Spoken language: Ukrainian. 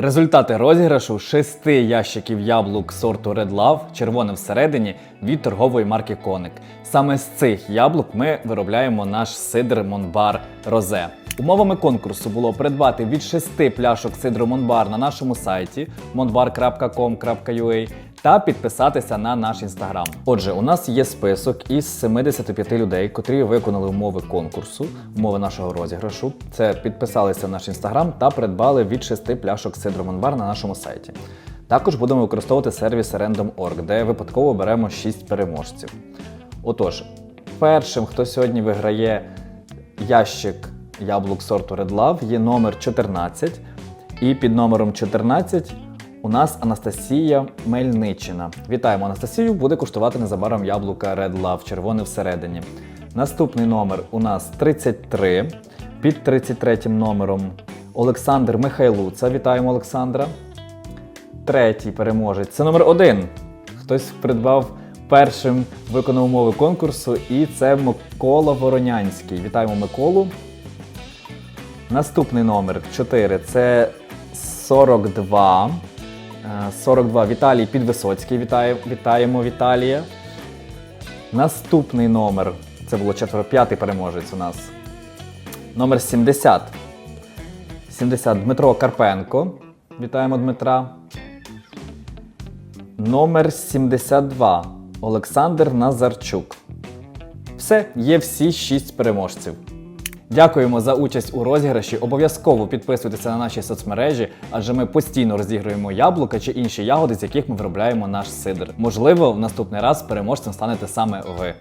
Результати розіграшу шести ящиків яблук сорту Red Love, червоне всередині від торгової марки Коник. Саме з цих яблук ми виробляємо наш сидр Монбар Розе. Умовами конкурсу було придбати від шести пляшок сидру Монбар на нашому сайті monbar.com.ua та підписатися на наш інстаграм. Отже, у нас є список із 75 людей, котрі виконали умови конкурсу, умови нашого розіграшу. Це підписалися на наш інстаграм та придбали від 6 пляшок сидру на нашому сайті. Також будемо використовувати сервіс Random.org, де випадково беремо 6 переможців. Отож, першим, хто сьогодні виграє ящик яблук сорту Red Love, є номер 14. І під номером 14 у нас Анастасія Мельничина. Вітаємо Анастасію! Буде коштувати незабаром яблука Red Love, червоне всередині. Наступний номер у нас 33. Під 33 номером Олександр Михайлуца. Вітаємо Олександра. Третій переможець. Це номер один. Хтось придбав першим виконав умови конкурсу, і це Микола Воронянський. Вітаємо Миколу. Наступний номер 4 це 42. Е, 42 Віталій Підвисоцький. Вітає, вітаємо Віталія. Наступний номер. Це було четверо, п'ятий переможець у нас. Номер 70. 70 Дмитро Карпенко. Вітаємо Дмитра. Номер 72 Олександр Назарчук. Все, є всі шість переможців. Дякуємо за участь у розіграші. Обов'язково підписуйтеся на наші соцмережі, адже ми постійно розігруємо яблука чи інші ягоди, з яких ми виробляємо наш сидр. Можливо, в наступний раз переможцем станете саме ви.